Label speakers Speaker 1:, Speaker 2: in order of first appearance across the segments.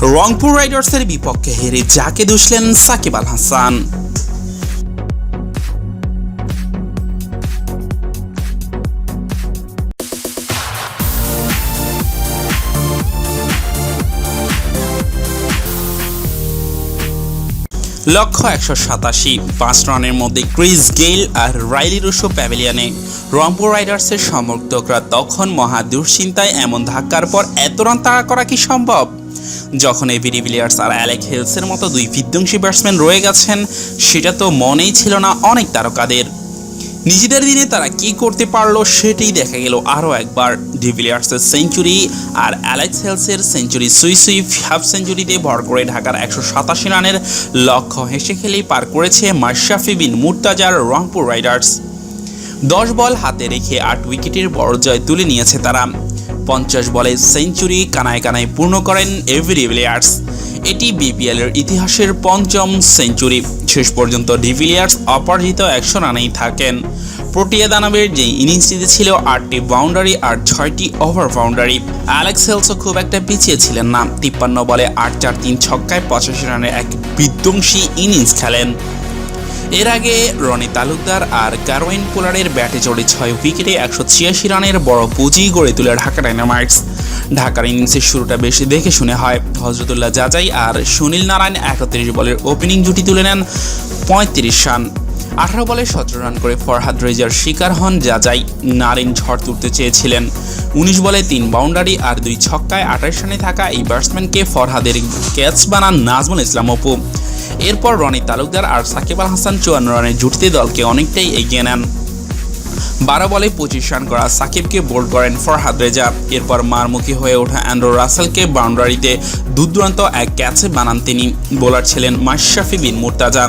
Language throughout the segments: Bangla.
Speaker 1: রংপুর রাইডার্সের বিপক্ষে হেরে যাকে দুষলেন সাকিব আল হাসান। লক্ষ্য একশো সাতাশি। পাঁচ রানের মধ্যে ক্রিস গেইল আর রাইলি রুশো প্যাভিলিয়নে রংপুর রাইডার্সের সমর্থকরা তখন মহা দুশ্চিন্তায় এমন ধাক্কার পর এত রান তাড়া করা কি সম্ভব? যখন এভি ডিভিলিয়ার্স আর অ্যালেক হেলসের মতো দুই বিধ্বংসী ব্যাটসম্যান রয়ে গেছেন, সেটা তো মনেই ছিল না অনেক তারকাদের। নিজেদের দিনে তারা কি করতে পারল সেটাই দেখা গেল আরও একবার। ডিভিলিয়ার্সের সেঞ্চুরি আর অ্যালেক্স হেলসের সেঞ্চুরি সুই সুই হাফ সেঞ্চুরিতে ভর করে ঢাকার একশো সাতাশি রানের লক্ষ্য হেসে খেলেই পার করেছে মাশরাফি বিন মুর্তাজার রংপুর রাইডার্স। দশ বল হাতে রেখে আট উইকেটের বড় জয় তুলে নিয়েছে তারা। পঞ্চাশ বলে সেঞ্চুরি কানায় কানায় পূর্ণ করেন এভি ডিভিলিয়ার্স এটি বিপিএল এর ইতিহাসের পঞ্চম সেঞ্চুরি। শেষ পর্যন্ত ডিভিলিয়ার্স অপরাজিত একশো রানেই থাকেন। প্রোটিয়া দানবের যে ইনিংসটিতে ছিল আটটি বাউন্ডারি আর ছয়টি ওভার বাউন্ডারি। অ্যালেক্স হেলসও খুব একটা পিছিয়ে ছিলেন না। তিপ্পান্ন বলে আট চার তিন ছক্কায় পঁচাশি রানের এক বিধ্বংসী ইনিংস খেলেন। এর আগে রনি তালুকদার আর কারোইন পোলারের ব্যাটে চড়ে ছয় উইকেটে একশো ছিয়াশি রানের বড় পুঁজি গড়ে তুলে ঢাকা ডাইনামাইটস। ঢাকার ইনিংসের শুরুটা বেশি দেখে শুনে হয়। হজরতুল্লাহ জাজাই আর সুনীল নারায়ণ একত্রিশ বলের ওপেনিং জুটি তুলে নেন পঁয়ত্রিশ রান। আঠারো বলে সতেরো রান করে ফরহাদ রেজার শিকার হন জাজাই নারিন ঝড় তুলতে চেয়েছিলেন। উনিশ বলে তিন বাউন্ডারি আর দুই ছক্কায় আঠাশ রানে থাকা এই ব্যাটসম্যানকে ফরহাদের ক্যাচ বানান নাজমুল ইসলাম অপু। এরপর রনি তালুকদার আর সাকিব আল হাসান চুয়ান্ন রানের জুটিতে দলকে অনেকটাই এগিয়ে নেন। বারো বলে পঁচিশ রান করা সাকিবকে বোল্ড করেন ফরহাদ রেজা। এরপর মারমুখী হয়ে ওঠা অ্যান্ড্রো রাসেলকে বাউন্ডারিতে দুর্দান্ত এক ক্যাচে বানান তিনি। বোলার ছিলেন মাশরাফি বিন মুর্তাজা।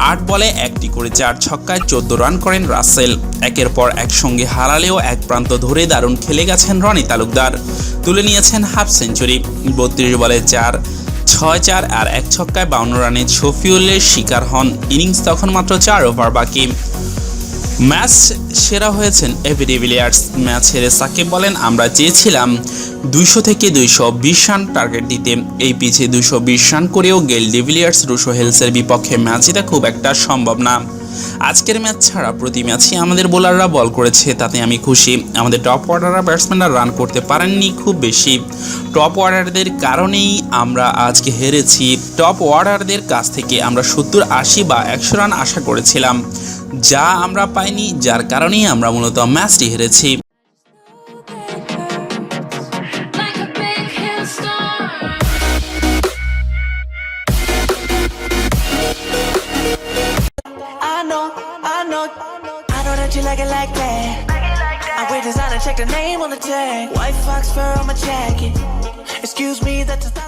Speaker 1: আট বলে একটি করে চার ছক্কায় চোদ্দ রান করেন রাসেল। একের পর একসঙ্গে হারালেও এক প্রান্ত ধরে দারুণ খেলে গেছেন রনি তালুকদার। তুলে নিয়েছেন হাফ সেঞ্চুরি। বত্রিশ বলে চার, ছয় চার আর এক ছক্কায় বাউন্ন রানে শফিউলের শিকার হন। ইনিংস তখন মাত্র চার ওভার বাকি। ম্যাচ সেরা হয়েছেন এভি ডিভিলিয়ার্স ম্যাচ হেরে সাকিব বলেন, আমরা চেয়েছিলাম দুইশো থেকে দুইশো বিশ রান টার্গেট দিতে এই পিছে দুইশো বিশ রান করেও গেল ডিভিলিয়ার্স রুশো হেলসের বিপক্ষে ম্যাচ জেতা খুব একটা সম্ভব না। আজকের ম্যাচ ছাড়া প্রতি ম্যাচই আমাদের বোলাররা বল করেছে, তাতে আমি খুশি। আমাদের টপ অর্ডাররা ব্যাটসম্যানরা রান করতে পারেননি খুব বেশি। টপ অর্ডারদের কারণেই আমরা আজকে হেরেছি। টপ অর্ডারদের কাছ থেকে আমরা সত্তর, আশি বা একশো রান আশা করেছিলাম। যা আমরা পাইনি, যার কারণেই আমরা মূলত ম্যাচটি হেরেছি।
Speaker 2: I know that you like it like that. I wear designer, check the name on the tag. White fox fur on my jacket. Excuse me, that's a